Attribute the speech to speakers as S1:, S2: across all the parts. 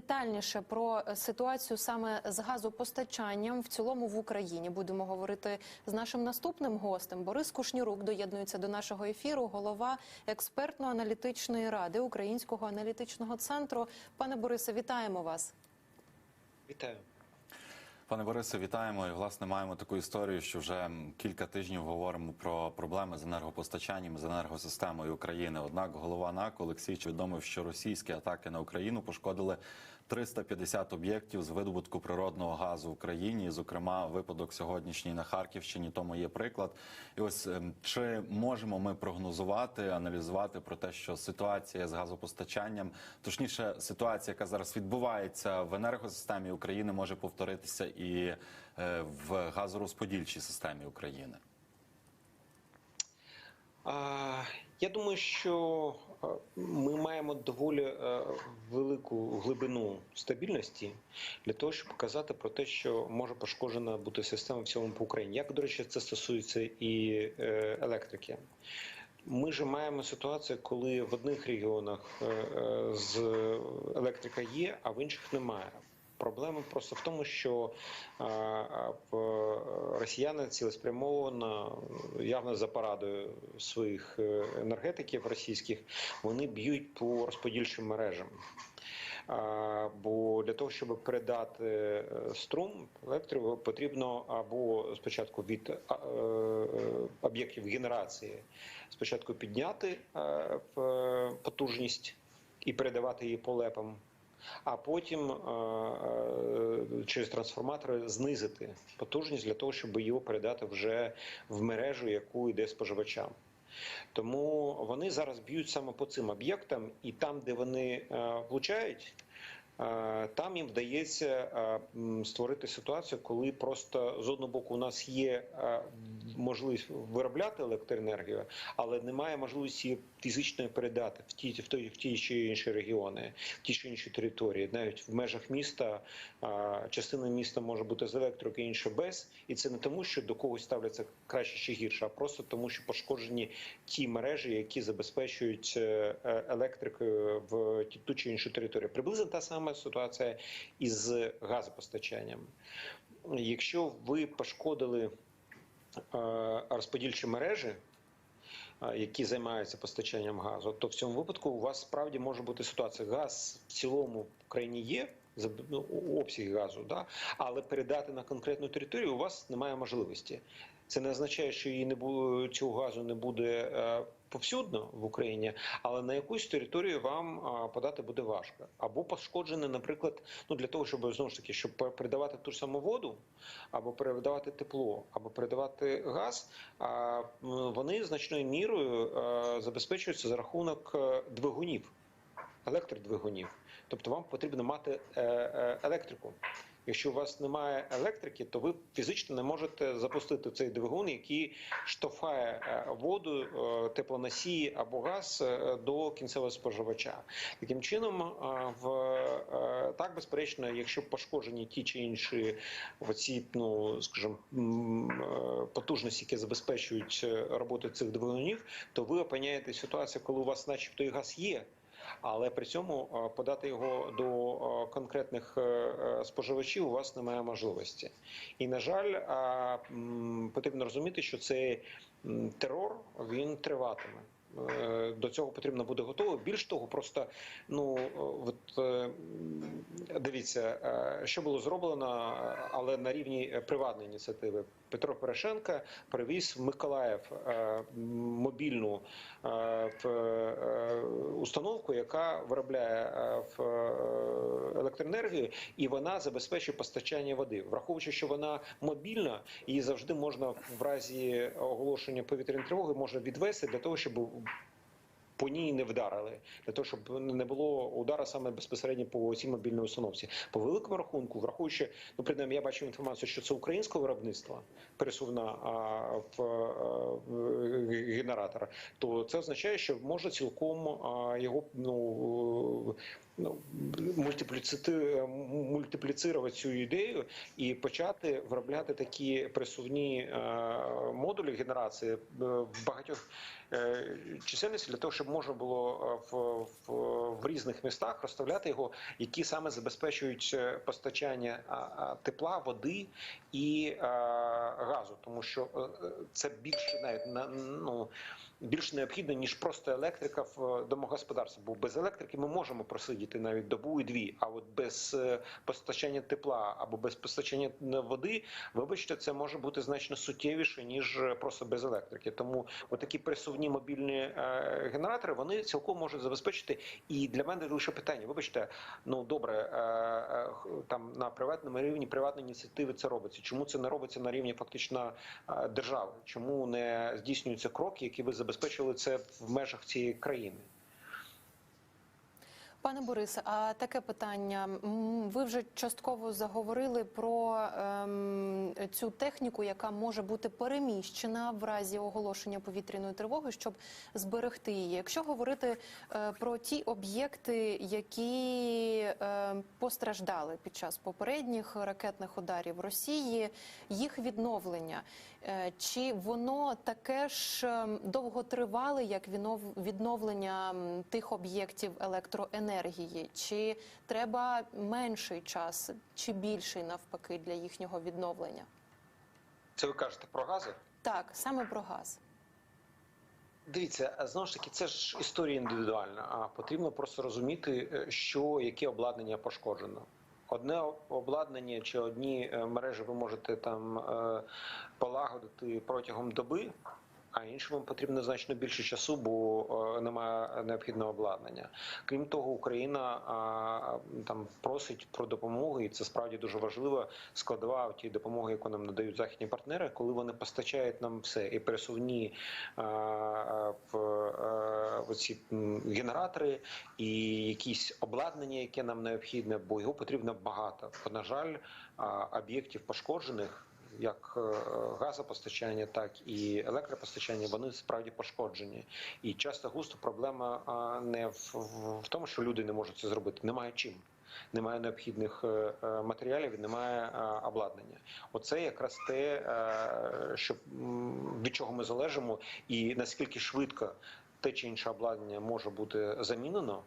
S1: детальніше про ситуацію саме з газопостачанням в цілому в Україні. Будемо говорити з нашим наступним гостем. Борис Кушнірук доєднується до нашого ефіру, голова експертно-аналітичної ради Українського аналітичного центру. Пане Борисе, вітаємо вас.
S2: Вітаю.
S3: Пане Борисе, вітаємо. І власне маємо таку історію, що вже кілька тижнів говоримо про проблеми з енергопостачанням з енергосистемою України. Однак голова НАК Олексій відомив, що російські атаки на Україну пошкодили 350 об'єктів з видобутку природного газу в Україні. Зокрема, випадок сьогоднішній на Харківщині. Тому є приклад. І ось ем, чи можемо ми прогнозувати, аналізувати про те, що ситуація з газопостачанням, точніше, ситуація, яка зараз відбувається в енергосистемі України, може повторитися і е, в газорозподільчій системі України.
S2: Я думаю, що е, ми маємо доволі е, велику глибину стабільності для того, щоб показати про те, що може пошкоджена бути система в цілому по Україні. Як, до речі, це стосується і е, електрики. Ми ж маємо ситуацію, коли в одних регіонах з електрика є, а в інших немає. Проблема просто в тому, що в- росіяни цілеспрямовано, явно за порадою своїх е, енергетиків російських, вони б'ють по розподільчим мережам. Бо для того, щоб передати е, струм електрику, потрібно або спочатку від е, об'єктів генерації спочатку підняти потужність і передавати її полепам. А потім е, е, через трансформатори знизити потужність для того, щоб його передати вже в мережу, яку йде споживачам. Тому вони зараз б'ють саме по цим об'єктам, і там, де вони е, влучають, там їм вдається створити ситуацію, коли просто з одного боку у нас є можливість виробляти електроенергію, але немає можливості її передати в ті в той в ті чи інші регіони, в ті чи інші території. Навіть в межах міста частина міста може бути з електрикою, інша без, і це не тому, що до когось ставляться краще чи гірше, а просто тому, що пошкоджені ті мережі, які забезпечують е, е, електрикою в ті- ту чи іншу територію. Приблизно та сама ситуація із газопостачанням. Якщо ви пошкодили розподільчі мережі, е, які займаються постачанням газу, то в цьому випадку у вас справді може бути ситуація. Газ в цілому в країні є. ну, обсяг газу, да? але передати на конкретну територію у вас немає можливості. Це не означає, що її не було цього газу не буде е, повсюдно в Україні, але на якусь територію вам подати буде важко. Або пошкоджене, наприклад, ну для того, щоб знову ж таки, щоб передавати ту ж саму воду, або передавати тепло, або передавати газ, вони значною мірою забезпечуються за рахунок е, двигунів електродвигунів. Тобто вам потрібно мати е, е, електрику. Якщо у вас немає електрики, то ви фізично не можете запустити цей двигун, який штовхає е, воду, е, теплоносії або газ е, до кінцевого споживача. Таким чином, в так безперечно, якщо пошкоджені ті чи інші оці, ну скажімо, потужності, які забезпечують роботу цих двигунів, то ви опиняєте ситуацію, коли у вас, начебто, і газ є. Але при цьому е, подати його до е, конкретних е, споживачів у вас немає можливості. І на жаль, потрібно розуміти, що цей терор він триватиме. Е, До цього потрібно буде готово. Більш того, просто ну е, от е, дивіться, що було зроблено, але на рівні приватної ініціативи. Петро Порошенко привіз в Миколаїв мобільну установку, яка виробляє в електроенергію, і вона забезпечує постачання води. Враховуючи, що вона мобільна, її завжди можна в разі оголошення повітряної тривоги можна відвести для того, щоб по ній не вдарили, для того, щоб не було удара саме безпосередньо по цій мобільній установці. По великому рахунку, враховуючи, ну принаймні, я бачив інформацію, що це українського виробництва пересувна а, в, в генератор, то це означає, що можна цілком а, його ну ну, мультипліцити, мультипліцирувати цю ідею і почати виробляти такі присувні е, модулі генерації е, в багатьох е, чисельності для того, щоб можна було е, в, в, в різних містах розставляти його, які саме забезпечують е, постачання тепла, води і е, газу, тому що це більше навіть на ну. Більш необхідно ніж просто електрика в домогосподарстві. Бо без електрики ми можемо просидіти навіть добу і дві. А от без е, постачання тепла або без постачання е, води, вибачте, це може бути значно суттєвіше ніж е, просто без електрики. Тому отакі присувні мобільні е, генератори вони цілком можуть забезпечити. І для мене лише питання: вибачте, ну добре, е, е, там на приватному рівні приватної ініціативи це робиться. Чому це не робиться на рівні фактично е, держави? Чому не здійснюються кроки, які би забезпечили це в межах цієї країни?
S1: Пане Борисе, а таке питання. Ви вже частково заговорили про ем, цю техніку, яка може бути переміщена в разі оголошення повітряної тривоги, щоб зберегти її. Якщо говорити е, про ті об'єкти, які е, постраждали під час попередніх ракетних ударів Росії, їх відновлення, е, чи воно таке ж ем, довготривале, як віднов- відновлення тих об'єктів електроенергії? Чи треба менший час, чи більший навпаки для їхнього відновлення?
S2: Це ви кажете про гази?
S1: Так, саме про газ.
S2: Дивіться, знову ж таки, це ж історія індивідуальна. А потрібно просто розуміти, е, що яке обладнання пошкоджено. Одне обладнання чи одні е, мережі ви можете там е, полагодити протягом доби, а іншим потрібно значно більше часу, бо е, немає необхідного обладнання. Крім того, Україна там просить про допомогу, і це справді дуже важлива складова тієї допомоги, яку нам надають західні партнери, коли вони постачають нам все і пересувні а, а, в, м, генератори, і якісь обладнання, яке нам необхідне, бо його потрібно багато. Бо, на жаль, об'єктів пошкоджених. Як е, газопостачання, так і електропостачання, вони справді пошкоджені. І часто густо проблема не в, в, тому, що люди не можуть це зробити. Немає чим. Немає необхідних е, е, матеріалів, немає обладнання. Оце якраз те, що від чого ми залежимо, і наскільки швидко те чи інше обладнання може бути замінено.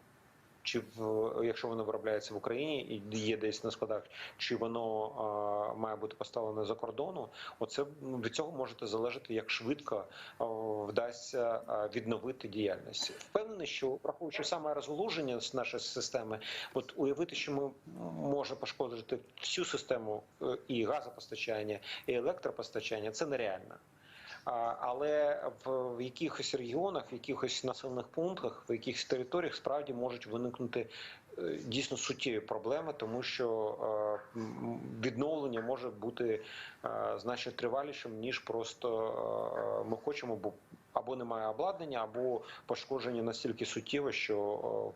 S2: Чи в якщо воно виробляється в Україні і є десь на складах, чи воно а, має бути поставлене за кордону? Оце ну, від цього може залежати, як швидко а, вдасться відновити діяльність. Впевнений, що враховуючи саме розголуження нашої системи, от уявити, що ми може пошкодити всю систему е, і газопостачання, і електропостачання, це нереально. Але в, якихось регіонах, в якихось населених пунктах, в якихось територіях справді можуть виникнути е, дійсно суттєві проблеми, тому що е, відновлення може бути е, значно тривалішим ніж просто ми хочемо, бо або немає обладнання, або пошкодження настільки суттєве, що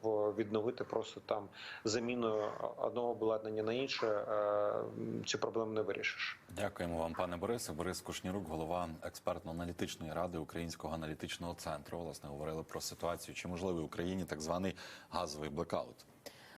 S2: е, відновити просто там заміною одного обладнання на інше е, цю проблему не вирішиш.
S3: Дякуємо вам, пане Борисе. Борис Кушнірук, голова експертно-аналітичної ради Українського аналітичного центру. Власне говорили про ситуацію, чи можливий в Україні так званий газовий блекаут.